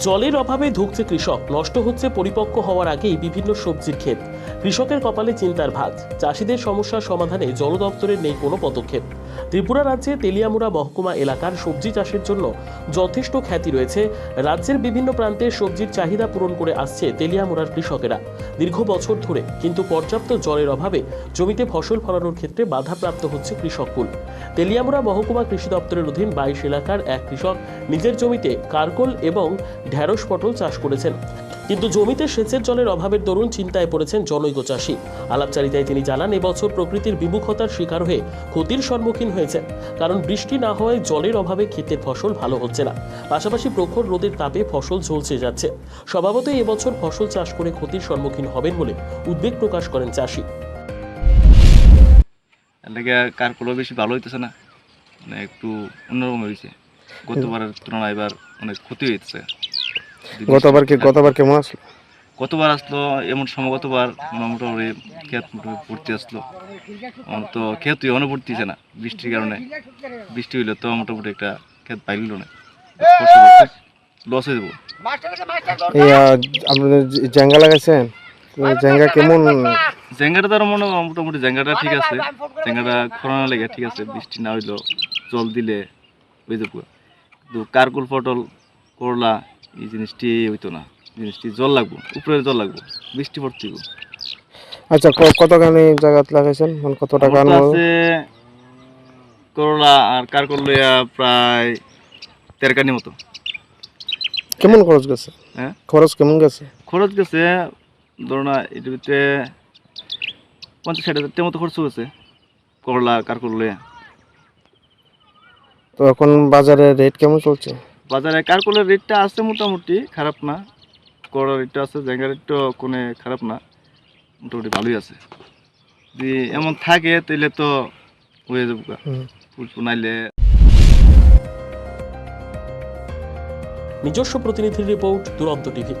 জলের অভাবে ধুকছে কৃষক, নষ্ট হচ্ছে পরিপক্ক হওয়ার আগেই বিভিন্ন সবজির ক্ষেত। কৃষকের কপালে চিন্তার ভাগ চাষিদের সমস্যার সমাধানে জল দপ্তরের নেই কোনো পদক্ষেপ। ত্রিপুরা রাজ্যে তেলিয়ামুড়া মহকুমা এলাকার সবজি চাষের জন্য যথেষ্ট খ্যাতি রয়েছে। রাজ্যের বিভিন্ন প্রান্তে সবজির চাহিদা পূরণ করে আসছে তেলিয়ামুড়ার কৃষকেরা। দীর্ঘ বছর ধরে কিন্তু পর্যাপ্ত জলের অভাবে জমিতে ফসল ফলানোর ক্ষেত্রে বাধাপ্রাপ্ত হচ্ছে কৃষককুল তেলিয়ামুড়া মহকুমা কৃষি দপ্তরের অধীন বাইশ এলাকার এক কৃষক নিজের জমিতে কারকোল এবং ঢ্যাঁড়স পটল চাষ করেছেন। কিন্তু জমিতে সেচের জলের অভাবের দরুন চিন্তায় পড়েছেন জনৈক চাষি। আলাপচারিতায় তিনি জানান, এবছর প্রকৃতির বিমুখতার শিকার হয়ে ক্ষতির সম্মুখীন হয়েছে কারণ বৃষ্টি না হওয়ায় জলের অভাবে ক্ষেতের ফসল ভালো হচ্ছে না। পাশাপাশি প্রখর রোদের তাপে ফসল ঝলসে যাচ্ছে। স্বভাবতই এবছর ফসল চাষ করে ক্ষতির সম্মুখীন হবেন বলে উদ্বেগ প্রকাশ করেন চাষি। লেগে বেশি ভালো হইতেছে না। মানে একটু অন্যরকম হয়েছে গতবারের তুলনায় এবার অনেক ক্ষতি হয়েছে গতবার কি গতবার কেমন আসলো? গতবার আসলো এমন সময় গতবার মোটামুটি ক্ষেত মোটামুটি ভর্তি আসলো তো ক্ষেত এখনও ভর্তিছে না বৃষ্টির কারণে। বৃষ্টি হইলে তো মোটামুটি একটা ক্ষেত পাইল না। লস হয়ে যাব। আপনাদের লাগাইছেন তো জাঙ্গা কেমন? জেঙ্গাটা তার মনে হয় মোটামুটি জেঙ্গাটা ঠিক আছে। জেঙ্গাটা খরানো লেগে ঠিক আছে বৃষ্টি না হইলেও জল দিলে হয়ে যাব। কিন্তু কারকুল পটল করলা এই জিনিসটি হইতো না। জিনিসটি জল লাগবো উপরে জল লাগবো বৃষ্টি পড়তে। আচ্ছা কতখানি জায়গাত লাগাইছেন? মানে কত টাকা আছে করলা আর কারকুল লইয়া প্রায় তেরকানি মতো। কেমন খরচ গেছে? হ্যাঁ? খরচ কেমন গেছে? খরচ গেছে ধরো না ভিতরে পঞ্চাশ ষাট হাজার মতো খরচ গেছে করলা কারকুল লইয়া। তো এখন বাজারে রেট কেমন চলছে? বাজারে কারকুলের রেটটা আছে মোটামুটি? খারাপ না। করার রেটটা আছে জায়গার রেটটা কোনো খারাপ না। মোটামুটি ভালোই আছে। যদি এমন থাকে তাহলে তো হয়ে যাব। নাইলে নিজস্ব প্রতিনিধির রিপোর্ট দুরন্ত টিভি